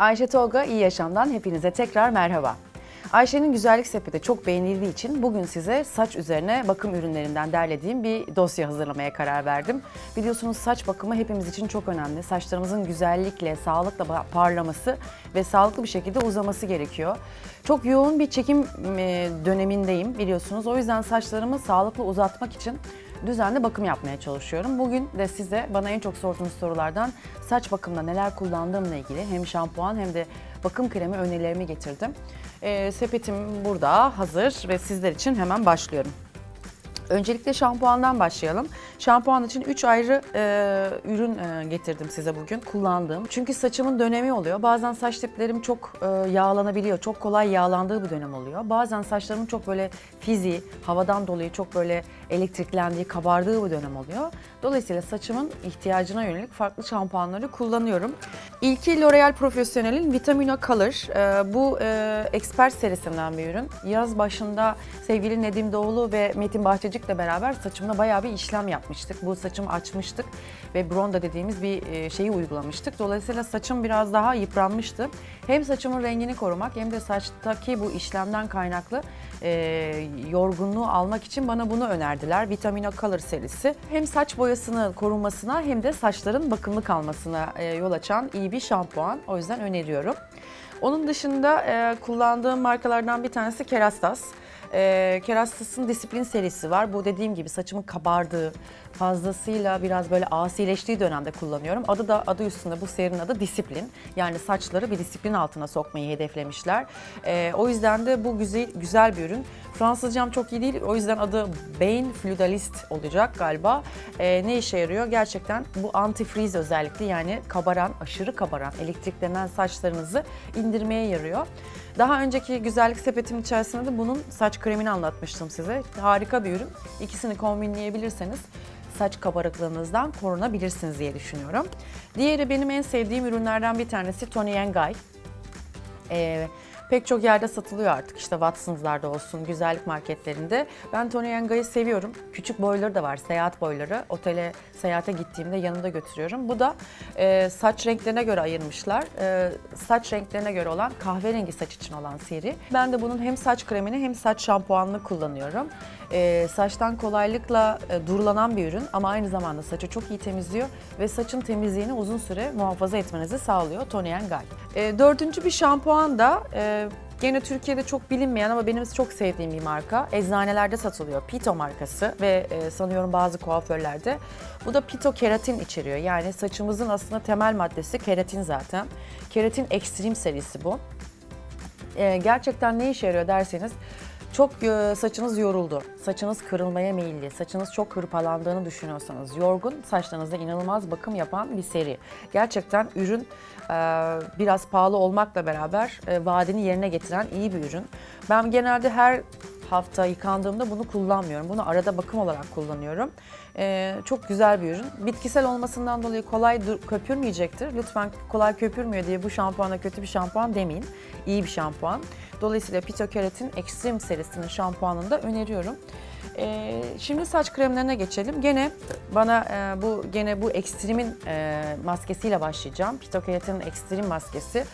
Ayşe Tolga İyi Yaşam'dan hepinize tekrar merhaba. Ayşe'nin güzellik sepeti çok beğenildiği için bugün size saç üzerine bakım ürünlerinden derlediğim bir dosya hazırlamaya karar verdim. Biliyorsunuz saç bakımı hepimiz için çok önemli. Saçlarımızın güzellikle, sağlıkla parlaması ve sağlıklı bir şekilde uzaması gerekiyor. Çok yoğun bir çekim e, dönemindeyim biliyorsunuz. O yüzden saçlarımı sağlıklı uzatmak için düzenli bakım yapmaya çalışıyorum. Bugün de size bana en çok sorduğunuz sorulardan saç bakımında neler kullandığımla ilgili hem şampuan hem de bakım kremi önerilerimi getirdim. Ee, sepetim burada hazır ve sizler için hemen başlıyorum. Öncelikle şampuandan başlayalım. Şampuan için 3 ayrı e, ürün e, getirdim size bugün kullandığım. Çünkü saçımın dönemi oluyor. Bazen saç diplerim çok e, yağlanabiliyor. Çok kolay yağlandığı bir dönem oluyor. Bazen saçlarımın çok böyle fizi, havadan dolayı çok böyle elektriklendiği, kabardığı bir dönem oluyor. Dolayısıyla saçımın ihtiyacına yönelik farklı şampuanları kullanıyorum. İlki L'Oreal Professionnel'in Vitamino Color. E, bu e, Expert serisinden bir ürün. Yaz başında sevgili Nedim Doğulu ve Metin Bahçecik'le beraber saçımda bayağı bir işlem yapmıştık. Bu saçımı açmıştık ve Bronda dediğimiz bir e, şeyi uygulamıştık. Dolayısıyla saçım biraz daha yıpranmıştı. Hem saçımın rengini korumak hem de saçtaki bu işlemden kaynaklı e, yorgunluğu almak için bana bunu önerdiler. Vitamino Color serisi. Hem saç boyasını korunmasına hem de saçların bakımlı kalmasına e, yol açan iyi bir şampuan. O yüzden öneriyorum. Onun dışında e, kullandığım markalardan bir tanesi Kerastas. E, Kerastas'ın Disiplin serisi var. Bu dediğim gibi saçımın kabardığı, fazlasıyla biraz böyle asileştiği dönemde kullanıyorum. Adı da adı üstünde bu serinin adı Disiplin. Yani saçları bir disiplin altına sokmayı hedeflemişler. E, o yüzden de bu güzel güzel bir ürün. Fransızcam çok iyi değil. O yüzden adı Bain Fludalist olacak galiba. E, ne işe yarıyor? Gerçekten bu antifreeze özellikle yani kabaran, aşırı kabaran, elektriklenen saçlarınızı indirmeye yarıyor. Daha önceki güzellik sepetim içerisinde de bunun saç kremini anlatmıştım size. Harika bir ürün. İkisini kombinleyebilirseniz saç kabarıklığınızdan korunabilirsiniz diye düşünüyorum. Diğeri benim en sevdiğim ürünlerden bir tanesi Tony Guy. Ee, pek çok yerde satılıyor artık işte Watson's'larda olsun, güzellik marketlerinde. Ben Tony Guy'ı seviyorum. Küçük boyları da var, seyahat boyları. Otele, seyahate gittiğimde yanında götürüyorum. Bu da e, saç renklerine göre ayırmışlar. E, saç renklerine göre olan kahverengi saç için olan seri. Ben de bunun hem saç kremini hem saç şampuanını kullanıyorum. E, saçtan kolaylıkla e, durulanan bir ürün ama aynı zamanda saçı çok iyi temizliyor ve saçın temizliğini uzun süre muhafaza etmenizi sağlıyor Tony Guy. E, dördüncü bir şampuan da e, Gene Türkiye'de çok bilinmeyen ama benim çok sevdiğim bir marka. Eczanelerde satılıyor. Pito markası ve e, sanıyorum bazı kuaförlerde. Bu da pito keratin içeriyor. Yani saçımızın aslında temel maddesi keratin zaten. Keratin Extreme serisi bu. E, gerçekten ne işe yarıyor derseniz çok e, saçınız yoruldu, saçınız kırılmaya meyilli, saçınız çok hırpalandığını düşünüyorsanız yorgun, saçlarınızda inanılmaz bakım yapan bir seri. Gerçekten ürün e, biraz pahalı olmakla beraber e, vaadini yerine getiren iyi bir ürün. Ben genelde her hafta yıkandığımda bunu kullanmıyorum. Bunu arada bakım olarak kullanıyorum. Ee, çok güzel bir ürün. Bitkisel olmasından dolayı kolay köpürmeyecektir. Lütfen kolay köpürmüyor diye bu şampuana kötü bir şampuan demeyin. İyi bir şampuan. Dolayısıyla Pito Extreme serisinin şampuanını da öneriyorum. Ee, şimdi saç kremlerine geçelim. Gene bana e, bu gene bu Extreme'in e, maskesiyle başlayacağım. Pito Extreme maskesi.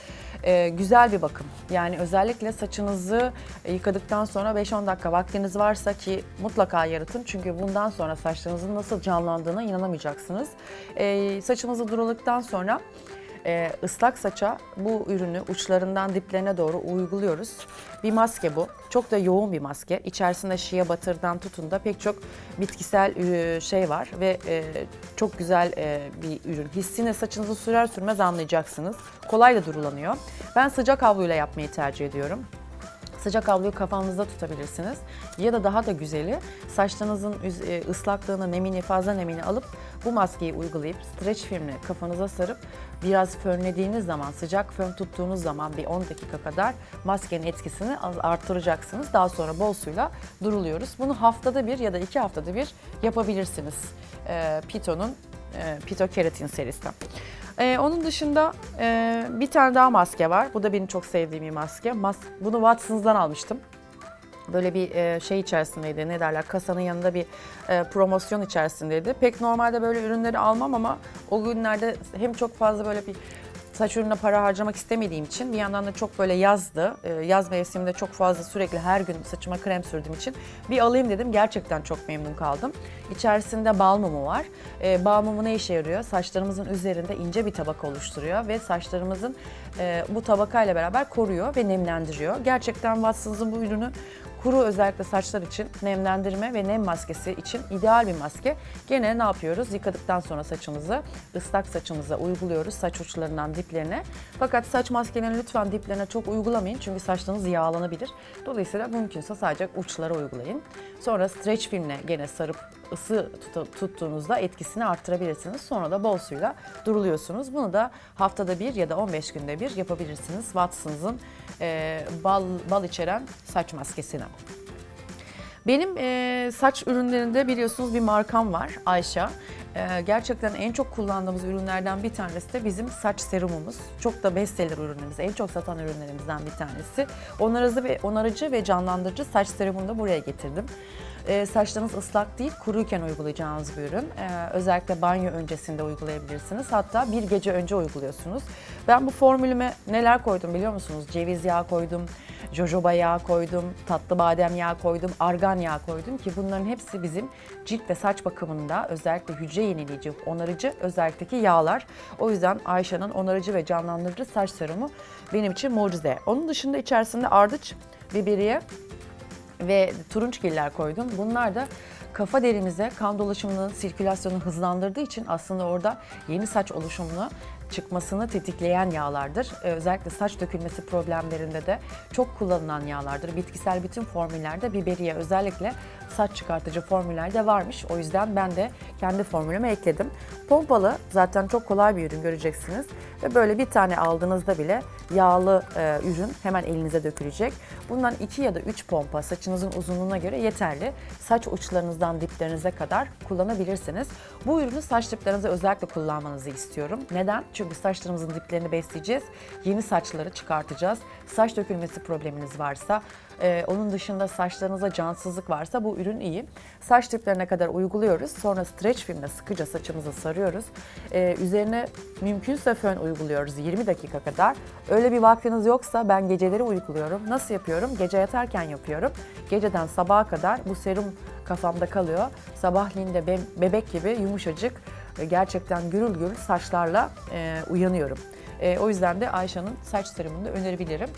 Ee, güzel bir bakım. Yani özellikle saçınızı yıkadıktan sonra 5-10 dakika vaktiniz varsa ki mutlaka yaratın. Çünkü bundan sonra saçlarınızın nasıl canlandığına inanamayacaksınız. Ee, saçınızı duruladıktan sonra e, ıslak saça bu ürünü uçlarından diplerine doğru uyguluyoruz. Bir maske bu. Çok da yoğun bir maske. İçerisinde şia batırdan tutun da pek çok bitkisel e, şey var ve e, çok güzel e, bir ürün. Hissini saçınızı sürer sürmez anlayacaksınız. Kolay da durulanıyor. Ben sıcak havluyla yapmayı tercih ediyorum. Sıcak havluyu kafanızda tutabilirsiniz. Ya da daha da güzeli saçlarınızın e, ıslaklığını, nemini, fazla nemini alıp bu maskeyi uygulayıp streç filmle kafanıza sarıp biraz fönlediğiniz zaman, sıcak fön tuttuğunuz zaman bir 10 dakika kadar maskenin etkisini arttıracaksınız. Daha sonra bol suyla duruluyoruz. Bunu haftada bir ya da iki haftada bir yapabilirsiniz. Ee, Pito'nun e, Pito Keratin serisinden. Ee, onun dışında e, bir tane daha maske var. Bu da benim çok sevdiğim bir maske. Mas bunu Watson's'dan almıştım. Böyle bir e, şey içerisindeydi, ne derler, kasanın yanında bir e, promosyon içerisindeydi. Pek normalde böyle ürünleri almam ama o günlerde hem çok fazla böyle bir saç ürününe para harcamak istemediğim için bir yandan da çok böyle yazdı. Ee, yaz mevsiminde çok fazla sürekli her gün saçıma krem sürdüğüm için bir alayım dedim. Gerçekten çok memnun kaldım. İçerisinde bal mumu var. Ee, bal mumu ne işe yarıyor? Saçlarımızın üzerinde ince bir tabaka oluşturuyor ve saçlarımızın e, bu tabakayla beraber koruyor ve nemlendiriyor. Gerçekten Watsons'ın bu ürünü Kuru özellikle saçlar için nemlendirme ve nem maskesi için ideal bir maske. Gene ne yapıyoruz? Yıkadıktan sonra saçımızı ıslak saçımıza uyguluyoruz saç uçlarından diplerine. Fakat saç maskelerini lütfen diplerine çok uygulamayın çünkü saçlarınız yağlanabilir. Dolayısıyla mümkünse sadece uçlara uygulayın. Sonra streç filmle gene sarıp ısı tuttuğunuzda etkisini arttırabilirsiniz. Sonra da bol suyla duruluyorsunuz. Bunu da haftada bir ya da 15 günde bir yapabilirsiniz. Watsons'ın e, bal, bal içeren saç maskesini. Benim e, saç ürünlerinde biliyorsunuz bir markam var Ayşe. E, gerçekten en çok kullandığımız ürünlerden bir tanesi de bizim saç serumumuz. Çok da bestseller ürünlerimiz, en çok satan ürünlerimizden bir tanesi. Onarıcı ve onarıcı ve canlandırıcı saç serumunu da buraya getirdim. E, saçlarınız ıslak değil, kuruyken uygulayacağınız bir ürün. E, özellikle banyo öncesinde uygulayabilirsiniz. Hatta bir gece önce uyguluyorsunuz. Ben bu formülüme neler koydum biliyor musunuz? Ceviz yağı koydum, jojoba yağı koydum, tatlı badem yağı koydum, argan yağı koydum ki bunların hepsi bizim cilt ve saç bakımında özellikle hücre yenileyici, onarıcı özellikteki yağlar. O yüzden Ayşe'nin onarıcı ve canlandırıcı saç serumu benim için mucize. Onun dışında içerisinde ardıç, biberiye, ve turunçgiller koydum. Bunlar da kafa derimize kan dolaşımının sirkülasyonunu hızlandırdığı için aslında orada yeni saç oluşumunu çıkmasını tetikleyen yağlardır. Ee, özellikle saç dökülmesi problemlerinde de çok kullanılan yağlardır. Bitkisel bütün formüllerde biberiye özellikle saç çıkartıcı formüllerde varmış. O yüzden ben de kendi formülüme ekledim. Pompalı zaten çok kolay bir ürün göreceksiniz. Ve böyle bir tane aldığınızda bile yağlı e, ürün hemen elinize dökülecek. Bundan 2 ya da 3 pompa saçınızın uzunluğuna göre yeterli. Saç uçlarınızdan diplerinize kadar kullanabilirsiniz. Bu ürünü saç diplerinize özellikle kullanmanızı istiyorum. Neden? Çünkü saçlarımızın diplerini besleyeceğiz. Yeni saçları çıkartacağız. Saç dökülmesi probleminiz varsa, e, onun dışında saçlarınıza cansızlık varsa bu ürün iyi. Saç diplerine kadar uyguluyoruz. Sonra streç filmle sıkıca saçımızı sarıyoruz. E, üzerine mümkünse fön uyguluyoruz 20 dakika kadar. Öyle bir vaktiniz yoksa ben geceleri uyguluyorum. Nasıl yapıyorum? Gece yatarken yapıyorum. Geceden sabaha kadar bu serum kafamda kalıyor. Sabahleyin de be- bebek gibi yumuşacık, gerçekten gürül gürül saçlarla e, uyanıyorum. E, o yüzden de Ayşe'nin saç serumunu da önerebilirim.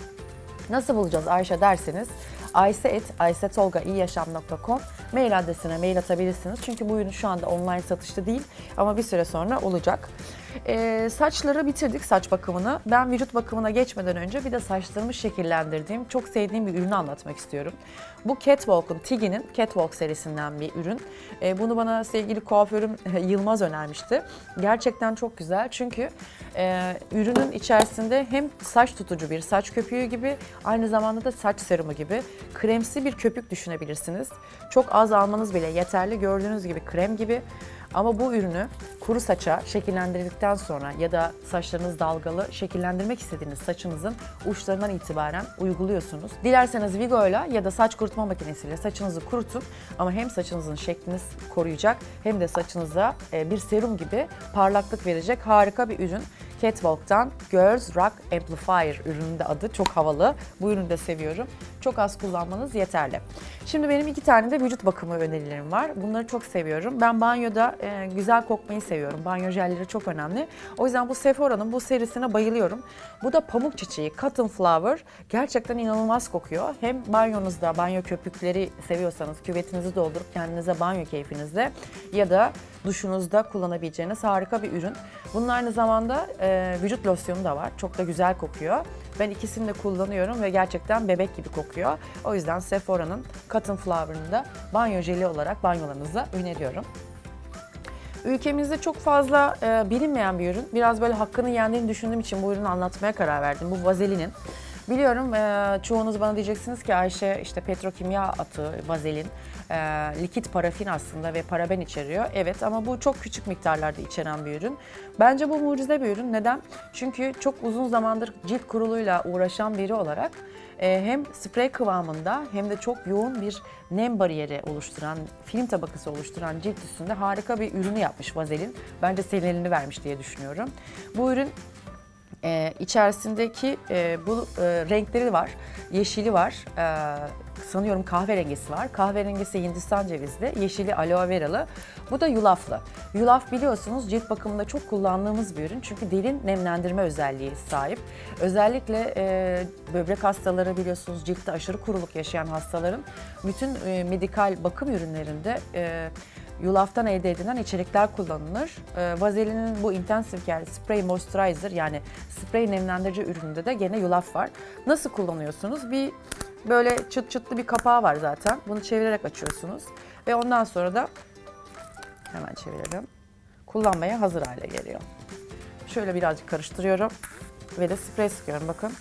Nasıl bulacağız Ayşe derseniz ayse.aysetolgaiyyaşam.com mail adresine mail atabilirsiniz. Çünkü bu ürün şu anda online satışta değil ama bir süre sonra olacak. Ee, saçları bitirdik saç bakımını. Ben vücut bakımına geçmeden önce bir de saçlarımı şekillendirdiğim çok sevdiğim bir ürünü anlatmak istiyorum. Bu Catwalk'un, Tigi'nin Catwalk serisinden bir ürün. Ee, bunu bana sevgili kuaförüm Yılmaz önermişti. Gerçekten çok güzel çünkü e, ürünün içerisinde hem saç tutucu bir saç köpüğü gibi aynı zamanda da saç serumu gibi kremsi bir köpük düşünebilirsiniz. Çok az almanız bile yeterli. Gördüğünüz gibi krem gibi. Ama bu ürünü kuru saça şekillendirdikten sonra ya da saçlarınız dalgalı şekillendirmek istediğiniz saçınızın uçlarından itibaren uyguluyorsunuz. Dilerseniz Vigo'yla ya da saç kurutma makinesiyle saçınızı kurutun ama hem saçınızın şeklini koruyacak hem de saçınıza e, bir serum gibi parlaklık verecek harika bir ürün. Catwalk'tan Girls Rock Amplifier ürünün de adı çok havalı. Bu ürünü de seviyorum. Çok az kullanmanız yeterli. Şimdi benim iki tane de vücut bakımı önerilerim var. Bunları çok seviyorum. Ben banyoda e, güzel kokmayı seviyorum. Banyo jelleri çok önemli. O yüzden bu Sephora'nın bu serisine bayılıyorum. Bu da pamuk çiçeği Cotton Flower. Gerçekten inanılmaz kokuyor. Hem banyonuzda banyo köpükleri seviyorsanız küvetinizi doldurup kendinize banyo keyfinizde ya da duşunuzda kullanabileceğiniz harika bir ürün. Bunun aynı zamanda e, vücut losyonu da var. Çok da güzel kokuyor. Ben ikisini de kullanıyorum ve gerçekten bebek gibi kokuyor. O yüzden Sephora'nın Cotton Flower'ını da banyo jeli olarak banyolarınıza öneriyorum. Ülkemizde çok fazla e, bilinmeyen bir ürün. Biraz böyle hakkını yendiğini düşündüğüm için bu ürünü anlatmaya karar verdim. Bu vazelinin. Biliyorum e, çoğunuz bana diyeceksiniz ki Ayşe işte petrokimya atığı vazelin e, likit parafin aslında ve paraben içeriyor. Evet ama bu çok küçük miktarlarda içeren bir ürün. Bence bu mucize bir ürün. Neden? Çünkü çok uzun zamandır cilt kuruluyla uğraşan biri olarak e, hem sprey kıvamında hem de çok yoğun bir nem bariyeri oluşturan, film tabakası oluşturan cilt üstünde harika bir ürünü yapmış vazelin. Bence senin elini vermiş diye düşünüyorum. Bu ürün Ee, içerisindeki e, bu e, renkleri var. Yeşili var. Ee, sanıyorum kahverengisi var. Kahverengisi Hindistan cevizli, yeşili aloe veralı. Bu da yulaflı. Yulaf biliyorsunuz cilt bakımında çok kullandığımız bir ürün. Çünkü derin nemlendirme özelliği sahip. Özellikle e, böbrek hastaları biliyorsunuz ciltte aşırı kuruluk yaşayan hastaların bütün e, medikal bakım ürünlerinde e, Yulaftan elde edilen içerikler kullanılır. Ee, Vaselin'in bu Intensive Care Spray Moisturizer yani sprey nemlendirici ürününde de gene yulaf var. Nasıl kullanıyorsunuz? Bir böyle çıt çıtlı bir kapağı var zaten. Bunu çevirerek açıyorsunuz. Ve ondan sonra da hemen çevirelim. Kullanmaya hazır hale geliyor. Şöyle birazcık karıştırıyorum ve de sprey sıkıyorum bakın.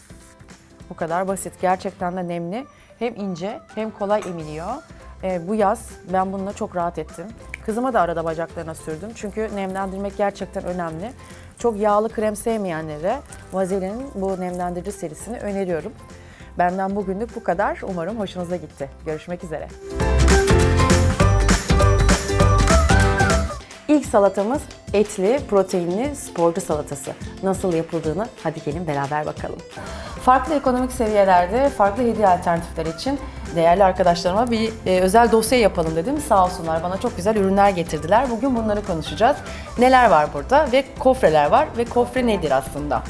Bu kadar basit. Gerçekten de nemli. Hem ince hem kolay emiliyor. Ee, bu yaz ben bununla çok rahat ettim. Kızıma da arada bacaklarına sürdüm. Çünkü nemlendirmek gerçekten önemli. Çok yağlı krem sevmeyenlere Vaselin'in bu nemlendirici serisini öneriyorum. Benden bugünlük bu kadar. Umarım hoşunuza gitti. Görüşmek üzere. Salatamız etli, proteinli, sporcu salatası. Nasıl yapıldığını hadi gelin beraber bakalım. Farklı ekonomik seviyelerde farklı hediye alternatifleri için değerli arkadaşlarıma bir e, özel dosya yapalım dedim. Sağ olsunlar bana çok güzel ürünler getirdiler. Bugün bunları konuşacağız. Neler var burada ve kofreler var ve kofre nedir aslında?